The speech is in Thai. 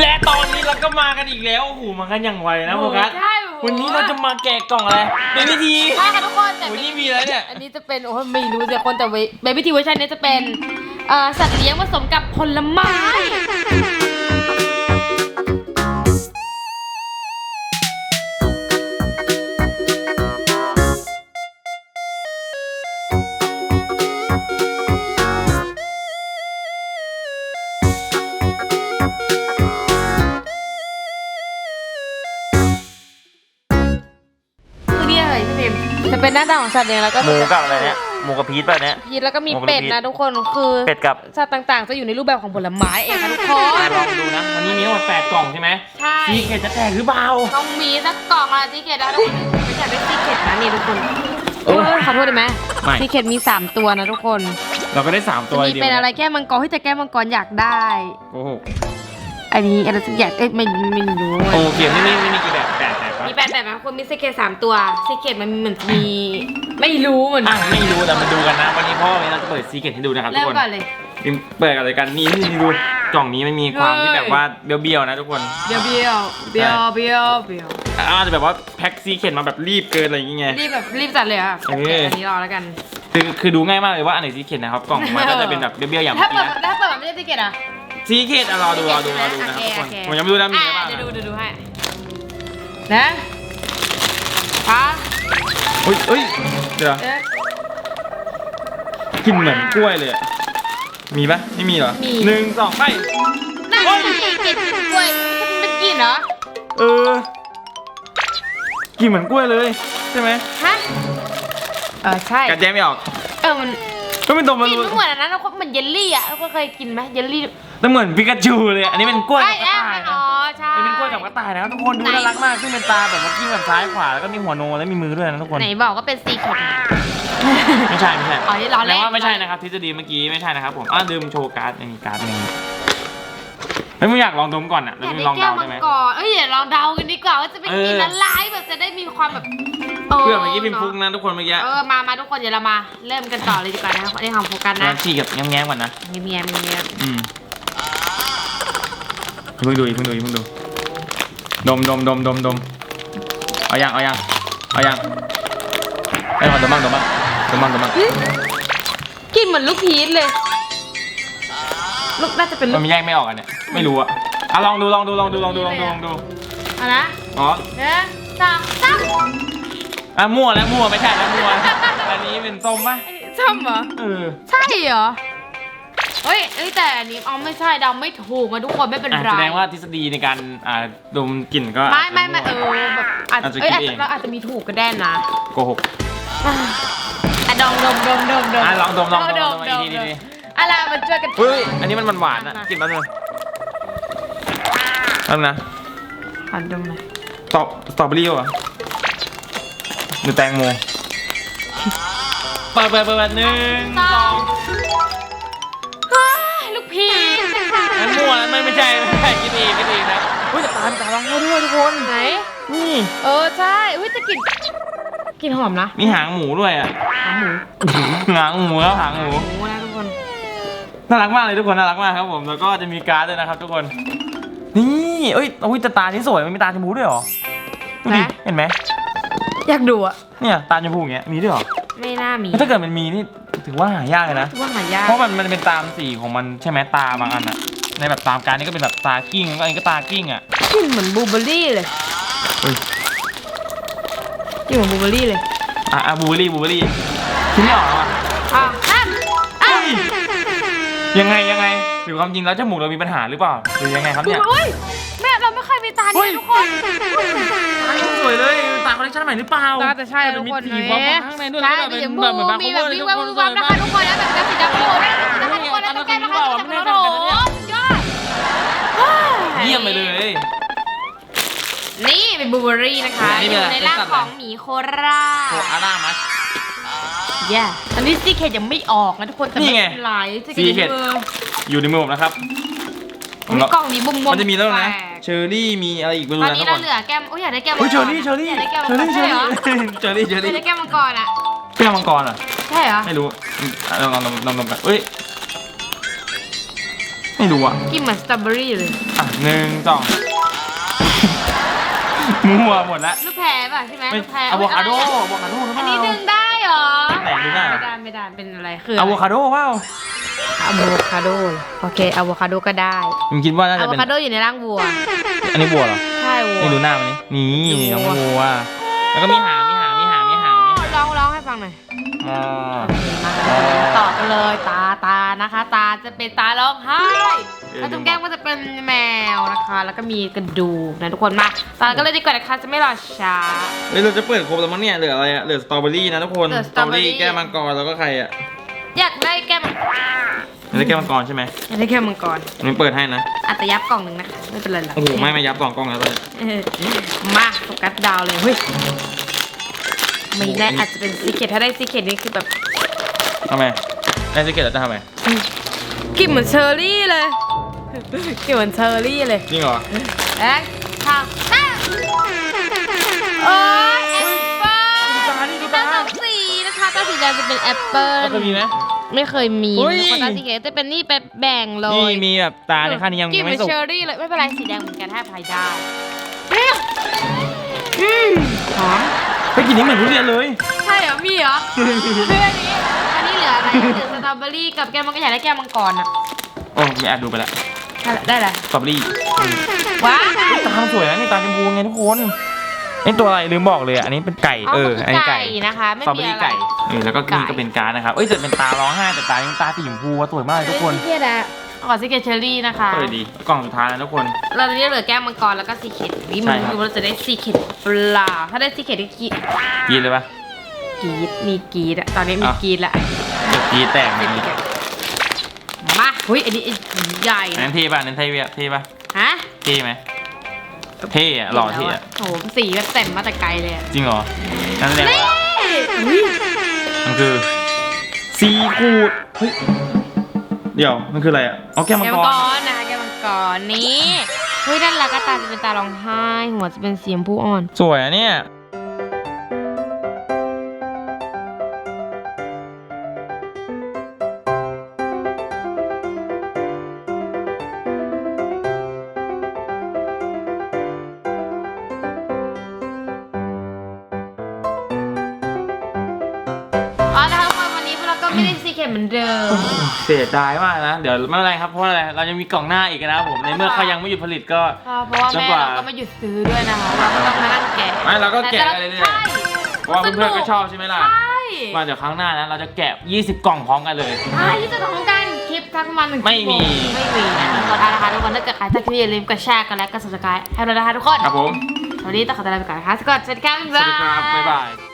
และตอนนี้เราก็มากันอีกแล้ว โอ้โหมากันอย่างไวนะโฟกัส ใช่โอ้โหวันนี้เราจะมาแกะกล่องอะไรเป็นวิธีใช่ค่ะทุกคนแต่โอ้ยนี่มีอะไรเนี่ย อันนี้จะเป็นโอ้ยไม่รู้แต่คนแต่เบบี้ทีเวอร์ชันนี้จะเป็นเอ่อสัตว์เลี้ยงผสมกับผลไม้ จะเป็นหน้าตาของสัตว์เลี้ยงแล้วก็หมูกับอะไรเนี่ยหมูกับพีชป่ะเนี่ยพีชแล้วก็มีหมูกับเป็ดพีชนะทุกคนคือเป็ดกับสัตว์ต่างๆ จะอยู่ในรูปแบบของผลไม้เองค่ะทุกคนลองดูนะวันนี้มีทั้งหมดแปดกล่องใช่ไหมใช่ซีเคทจะแตกหรือเปล่าต้องมีสักกล่องละซีเกตนะทุกคนไม่ใช่เป็นซีเกตนะนี่ทุกคนโอ้โอ้ยขอโทษได้ไหมไม่ซีเกตมี 3 ตัวนะทุกคน เราก็ได้สามตัวจะมีเดียวเป็นอะไรแก้วมังกรที่แต่แก้วมังกรอยากได้โอ้โหอันนี้อะไรสักอย่างเอ้ยไม่ไม่รู้โอ้เขียนไม่ไม่ไม่มีกี่แบบ แปดแบบปะมีแปดแบบนะคนมีซีเกตสามตัวซีเกตมันเหมือนมี ไม่รู้เหมือนอะไม่รู้แต่มาดูกันนะ วันนี้พ่อวันนี้เราจะเปิดซีเคทให้ดูนะครับทุเริ่กมคนก่อนเลยพิมพ์เปิดกันเลยกันนี่นี่ดูกล่องนี้มันมีความที่แบบว่าเบี้ยวๆนะทุกคนเบียวเบียวเบียวเบียวเบียวอาจจะแบบว่าแพ็คซีเคนมาแบบรีบเกินอะไรอย่างเงี้ย รีบแบบรีบจัดเลยอะเออ อันนี้รอแล้วกัน คือคือดูง่ายมากเลยว่าอันไหนซีเคนนะครับกล่องมันก็จะเป็นแบบเบี้ยวๆอย่างถ้าเมื่อเปิดกี้นะถ้าเปิดแบบไม่ได้ซีเกตอะซีเคนอะรอดูรอดูรอดูนะครับทุกคนผมยังไม่รู้นะมีอะไรบ้างเดี๋ยวดูนะเดี๋ยวดูให้ นะปะเฮ้ยเฮ้ยเดี๋ยวเอ๊ะกลินเหมือนกล้วยเลยอะมีปะไม่มีเหรอมี หนึ่งสองไป นั่นไงกลิ่นกล้วยมันเป็นกลิ่นเหรอ เออกลินเหมือนกล้วยเลยใช่ไหมฮะ เออใช่ กัดแยกไม่ออกเออมันก็ไม่ตรงกมันลิ่นมันเหมือนอันนั้นเราเหมือนเยลลี่อะเราก็เคยกินไหมเยลลี่แต่เหมือนปิกาจูเลยอะอันนี้เป็นกล้วยไอ้กับกระแอะต่ายนะอ๋อ ใช่อันนี้เป็นกล้วยกับกระต่ายนะครับทุกคนดูไหนน่ารักมากซึ่งเป็นตาแบบว่ากิ้งแบบซ้ายขวาแล้วก็มีหัวโนและมีมือด้วยนะทุกคน ไหนบอกว่าเป็นซีเค็ดไม่ใช่ไม่ใช่อ๋อนี่ล้อเล่นแปลว่าไม่ใช่นะครับทฤษฎีเมื่อกี้ไม่ใช่นะครับผมอ้าวลืมโชว์การ์ดยังมีการ์ดหนึงเฮ้ยมึงอยากลองดมก่อนอะแล้วอยากมึงได้ลองแก้เดาวมัได้งไหม กรเอ้ยเดี๋ยวลองเดากันดีกว่าว่าจะเป็นเออกลิ่นอะไรแบบจะได้มีความแบบเพื่อเมื่อกี้พิมพ์ฟุกนะทุกคนเมื่อกี้เออมามาทุกคนเดี๋ยวเรามา เริ่มกันต่อเลยดีกว่านะครับในของโฟกัสแล้นะวฉีกกับแง้มๆก่อนนะ มีเมียมีเมียอืมอย่า เพิ่งดูอย่าเพิ่งดูอย่าเพิ่งดูดมดมดมดมดมเอายังเอายังเอายังไอ้ยมาดมบ้างดมบ้างดมบ้างดมบ้างกลิ่นเหมือนลูกพีชเลย ลูกน่าจะเป็นลูมันกมีแยกไม่ออกอันเนี่ยไม่รู้อะอะลองดูลองดูลองดูลองดูลองดูลองดูอะนะอ๋อเนะสองสามอะมั่วแล้วมั่วไม่ใช่แล้วมั่วอันนี้เป็นส้มปะส้มเหรอเออ ใช่เหรอ เฮ้ยเอ้ยแต่อันนี้เอาไม่ใช่เดาไม่ถูกมาทุกคนไม่เป็นอะไรแสดงว่าทฤษฎีในการอ่าดมกลิ่นก็ไม่ไม่ไม่เออแบบอาจอาจจะเอ้ยคิดอาจเองจะเราอาจจะมีถูกก็ได้นะโกหกอะอะดมดมดมดมดมอะลองดมลองดมเาลองดมอีกทีดีดีอะไรมันช่วยกัน เฮ้ยอันนี้มันหวานๆอะกลิ่นมันเลยนั่นนะขอดมหน่อยสตรอสตรอเบอรี่เหรอหรือแตงโมเปิดเปิดเปิดเปิดหนึ่งสอง ไม่ไม่ใช่ไม่ใช่คิดเองคิดเองนะเฮ้ยแต่ตาตาลังให้ด้วยทุกคนไหน นี่เออใช่อุ้ยจะกลิ่นกลิ่นหอมนะมีหางหมูด้วยอะหอมหมูหางหมูแล้วหางหมูหมูนะทุกคนน่ารักมากเลยทุกคนน่ารักมากครับผมแล้วก็จะมีการ์ดด้วยนะครับ ทุกคน นี่เอ้ยโอ้ยแต่ตานี่สวยมันมีตาชมพูด้วยเหรอดูดิเห็นไหมอยากดูอะเนี่ยตาชมพูอย่างเงี้ยมีด้วยเหรอไม่น่ามีแล้วถ้าเกิดมันมีนี่ถือว่าหายากเลยนะว่าหายากเพราะมันมันเป็นตามสีของมันใช่ไหมตาบางอันอะ ในแบบตามการนี่ก็เป็นแบบตากิ้งแล้วก็อันนี้ก็ตากิ้งอะกลิ่นเหมือนบลูเบอร์รี่เลยเฮ้ยกลิ่นเหมือนบลูเบอร์รี่เลยอะอะบูเบอรี่บูเบอรี่คิดไม่ออกแล้วอะอะอะอะเฮ้ยยังไงยังไงหรือความจริงแล้วจมูกเรามีปัญหาหรือเปล่าหรือยังไงครับเนี่ย อุ้ยแม่เราไม่เคยมีตาเฮ้เนี่ยยทุกคน ตายังสวยเลยตาคอลเลคชันใหม่หรือเปล่าตาแต่ใช่ทุกคนแต่มีถีบวับข้างในด้วยใช่แล้วมีแบบชมเป็นพูแบบเหมือนมีแบแบบบโควิเววอร์แวววิววับนะคะทุกคนนะแบบกราฟิกดับโบ้นะคะทุกคนนะต้องแก้นะคะทุกคนนะโอ้โหยอด เยี่ยมไปเลย นี่เป็นบลูเบอร์รี่นะคะ อันนี้อเป็นยู่อะไรในร่างเป็นสัตว์ขอะไร องหมีโคราชโคอาร่ามัส แย่อันนี้ซีเคทยังไม่ออกนะทุกคนแต่นี่ไม่ไงเป็นไรซีซีเคเคททอยู่ในมือผมนะครับมีกล่องนี้บุ้มๆมันจะมีแล้วนะปลกเชอร์รี่มีอะไรอีกไม่รู้ตอนนะนี้ทุกคนเราเหลือแก้มโอ้ยอยากได้แก้มมัเฮ้ยงเชกอรรี่เชอรี่อยากได้แก้มเชมัองกรี่รเชอรี่ใช่เหรอเชอรี่เชออยากรี่ได้แก้มมังกรอะแก้วมังกรเหรอะ ใช่เหรอ ไม่รู้อะลองลองลองลองลองกันเอ้ยนี่ ไม่รู้อะกินเหมือนสตรอเบอรี่เลย อะหนึ่งสองมัวหมดละ ลูกแพรป่ะใช่ไหมไม่ลูกแพรอะโวคาโดเอ้ยอะโวคาโดหรือเปอันล่านี้ดึงได้เหรอ ไหนดึงได้ไม่ได้ไม่ได้เป็นอะไรคืออะโวคาโดเปล่าอะโวคาโดโอเคอะโวคาโดก็ได้ผมคิดว่าน่าอะจะโวเป็น คาโดอยู่ในร่างวัว อันนี้บัวเหรอ ใช่วัวนี่ดูหน้ามันนี่นี่ดูน้องวัววัว แล้วก็มีหางมีหางมีหางมีหางมีหางร้องร้องให้ฟังหน่อยอ่ามาต่อกันเลยตาตา นะคะ ตาจะเป็นตาร้องไห้แล้วตรงแก้มก็จะเป็นแมวนะคะ แล้วก็มีกระดูกนะทุกคนมาตาก็เลยดีกว่านะคะจะไม่รอช้า เฮ้ยเราจะเปิดครบแล้วมั้งเนี่ยเหลืออะไรอะเหลือสตรอเบอรี่นะทุกคนเหลือสตรอเบอรี่ แก้วมังกรแล้วก็ใครอะอยากได้แก้มอันนี้แก้วมังกรใช่ไหมอยากได้แก้มมังกรอันนี้เปิดให้นะอัตยับกล่องหนึ่งนะคะไม่เป็นไรหรอกโอ้โหไม่ไม่ยับสองกล้องแล้วตอนนี้เออมาโฟกัสดาวเลยเฮ้ยไม่แน่อาจจะเป็นซีเคทถ้าได้ซีเคทนี่คือแบบทำไมได้สเก็ตแล้วจะทำไม กลิ่นเหมือนเชอร์รี่เลยกลิ่นเหมือนเชอร์รี่เลยจริงเหรอแอ๊กทางตั้งโอ้ยแอปเปิ้ลดูตาดิดูตาตาสองสีนะคะตาสีแดงจะเป็นแอปเปิ้ลแล้วเคยมีไหม ไม่เคยมีเฮ้ยแล้วก็ตาสีเขียวจะเป็นนี่เป็นแบ่งเลยนี่มีแบบตาในข้างนี้ยังกลิ่นยังเหมืไม่อนสุกเชอร์รี่เลยไม่เป็นไรสีแดงเหมือนกันให้อภัยได้อืมหอมเฮ้ยกลินนี้เหมือนทุเรียนเลย ใช่เหรอมีเหรอคืออันนี้อันนี้เห ลืออะไรเหลือสตรอเบอรี่กับแก้วมังกรอยากได้แก้วมังกรอะโอ้ไม่แอบดูไปละได้แหละสตรอเบอรี่ว้าตามันสวยนะนี่ตาชมพูไงทุกคนนี่ตัวอะไรลืมบอกเลยอะอันนี้เป็นไก่เอออันนี้ไก่นะคะไม่สตรอเบมีอรี่อะไรไก่เออแล้วก็ไก่นี่ก็เป็นการดนะครับเอ้ยแต่เป็นตาร้องไห้แต่ตายังตาสีชมพูอะสวยมากเลยทุกคนเทียดอะขอซีเกตเชอรี่นะคะเปิดดีกล่องสุดท้ายแล้วทุกคน เราจะเหลือแก้วมังกรแล้วก็ซีเกตวิใช่มันครับคือว่าเราจะได้ซีเกตเปล่าถ้าได้ซีเกตได้กียีเลยปะกีดมีกีดอะตอนนี้มีอะกีดละ เดี๋ยวยีแตกนะนี่มาหุ้ยอันนี้ใหญ่อันนั้นเท่ป่ะอันนั้นเท่ป่ะเท่ป่ะฮะเท่ไหมเท่อะหล่อเท่อะโอ้โหสีแบบเต็มมาแต่ไกลเลยอะจริงเหรอนั่นแสดงนี่ว่าอุ๊ยมันคือซีกูดเฮ้ยเดี๋ยวมันคืออะไรอะอ๋อแก้วมังแก้วกมังกรรนะคะแก้วมังกรนี่เฮ้ยนั่นแหละก็ตาจะเป็นตาร้องไห้หัวจะเป็นสีชมพูอ่อน สวยอะเนี่ย ไม่ได้ซีเค็มเหมือนเดิม เสียดายมากนะ เดี๋ยวไม่เป็นไรครับ เพราะว่าอะไร เรายังมีกล่องหน้าอีกนะครับผม ในเมื่อเขายังไม่หยุดผลิตก็ค่ะเพราะว่าจนแม่กว่าเราก็ไม่หยุดซื้อด้วยนะคะเราก็ต้องมานั่งแกะไม่เราก็แกะแต่อะไรเรื่อยใช่เพราะว่าเพื่อนๆก็ชอบใช่ไหมล่ะ ใช่มาเดี๋ยวครั้งหน้านะเราจะแกะ 20 กล่องพร้อมกันเลยใช่ที่จะต้องการคลิปสักประมาณหนึ่งไม่มีไม่มีนะคะขอทานนะคะทุกคนถ้าเกิดใครถ้าคลิปอย่าลืมกดแชร์กันและกด subscribe ให้เรานะคะทุกคน ครับผม วันนี้ต้องขอตัวลาไปก่อนนะคะสวัสดีครับสวัสดีครับบ๊ายบาย